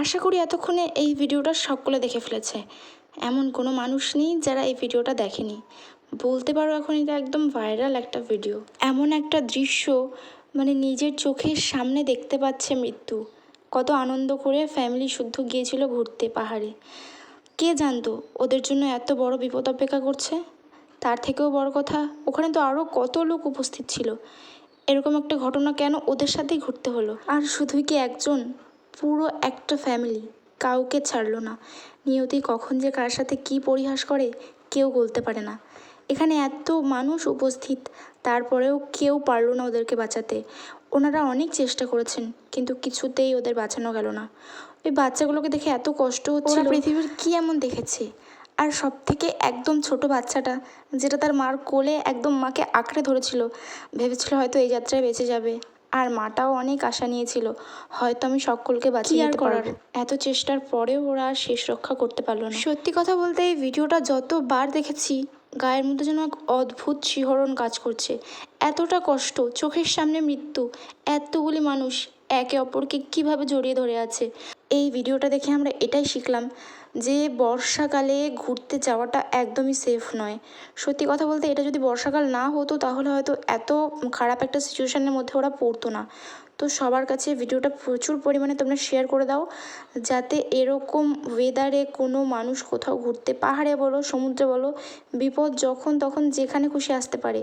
আশা করি এতক্ষণে এই ভিডিওটা সকলে দেখে ফেলেছে। এমন কোনো মানুষ নেই যারা এই ভিডিওটা দেখেনি। বলতে পারো এখন এটা একদম ভাইরাল একটা ভিডিও। এমন একটা দৃশ্য মানে নিজের চোখের সামনে দেখতে পাচ্ছে মৃত্যু। কত আনন্দ করে ফ্যামিলি শুদ্ধ গিয়েছিল ঘুরতে পাহাড়ে। কে জানতো ওদের জন্য এত বড় বিপদ অপেক্ষা করছে? তার থেকেও বড় কথা, ওখানে তো আরও কত লোক উপস্থিত ছিল। এরকম একটা ঘটনা কেন ওদের সাথেই ঘটতে হলো? আর শুধুই কি একজন? পুরো একটা ফ্যামিলি কাউকে ছাড়লো না। নিয়তি কখন যে কার সাথে কী পরিহাস করে, কেউ বলতে পারে না। এখানে এত মানুষ উপস্থিত, তারপরেও কেউ পারল না ওদেরকে বাঁচাতে। ওনারা অনেক চেষ্টা করেছেন, কিন্তু কিছুতেই ওদের বাঁচানো গেল না। ওই বাচ্চাগুলোকে দেখে এত কষ্ট হচ্ছে পৃথিবীর কী এমন দেখেছে? আর সব থেকে একদম ছোট বাচ্চাটা, যেটা তার মার কোলে একদম মাকে আঁকড়ে ধরেছিল, ভেবেছিল হয়তো এই যাত্রায় বেঁচে যাবে। আর মাটাও অনেক আশা নিয়েছিল। হয়তো আমি সকলকে বাঁচিয়ে করার? এত চেষ্টার পরেও ওরা আর শেষ রক্ষা করতে পারল না। সত্যি কথা বলতে এই ভিডিওটা যতবার দেখেছি গায়ের মধ্যে যেন এক অদ্ভুত শিহরণ কাজ করছে। এতটা কষ্ট চোখের সামনে মৃত্যু এতগুলি মানুষ একে অপরকে কীভাবে জড়িয়ে ধরে আছে। এই ভিডিওটা দেখে আমরা এটাই শিখলাম যে বর্ষাকালে ঘুরতে যাওয়াটা একদমই সেফ নয়। সত্যি কথা বলতে এটা যদি বর্ষাকাল না হতো তাহলে হয়তো এত খারাপ একটা সিচুয়েশানের মধ্যে ওরা পড়তো না। তো সবার কাছে ভিডিওটা প্রচুর পরিমাণে তোমরা শেয়ার করে দাও যাতে এরকম ওয়েদারে কোনো মানুষ কোথাও ঘুরতে পাহাড়ে বলো, সমুদ্রে বলো, বিপদ যখন তখন যেখানে খুশি আসতে পারে।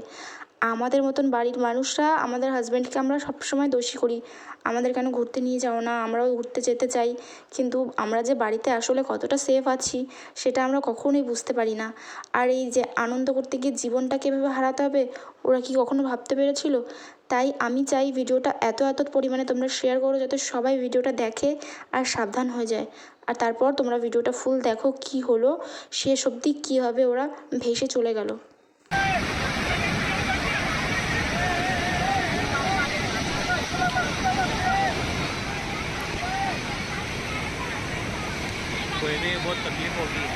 আমাদের মতন বাড়ির মানুষরা আমাদের হাজব্যান্ডকে আমরা সবসময় দোষী করি। আমাদের কেন ঘুরতে নিয়ে যাও না? আমরাও ঘুরতে যেতে চাই। কিন্তু আমরা যে বাড়িতে আসলে কতটা সেফ আছি, সেটা আমরা কখনোই বুঝতে পারি না। আর এই যে আনন্দ করতে গিয়ে জীবনটাকে এভাবে হারাতে হবে, ওরা কি কখনো ভাবতে পেরেছিল? তাই আমি চাই ভিডিওটা এত এত পরিমাণে তোমরা শেয়ার করো যাতে সবাই ভিডিওটা দেখে আর সাবধান হয়ে যায়। আর তারপর তোমরা ভিডিওটা ফুল দেখো কি হলো, শেষ অবধি কীভাবে ওরা ভেসে চলে গেল। कोई भी बहुत तकलीफ होगी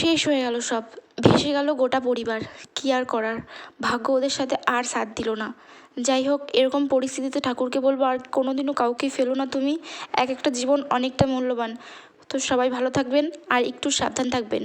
শেষ হয়ে গেল সব। ভেসে গেল গোটা পরিবার। কী আর করার? ভাগ্য ওদের সাথে আর সাথ দিল না। যাই হোক, এরকম পরিস্থিতিতে ঠাকুরকে বলব, আর কোনোদিনও কাউকে ফেলো না তুমি। এক একটা জীবন অনেকটা মূল্যবান। তো সবাই ভালো থাকবেন, আর একটু সাবধান থাকবেন।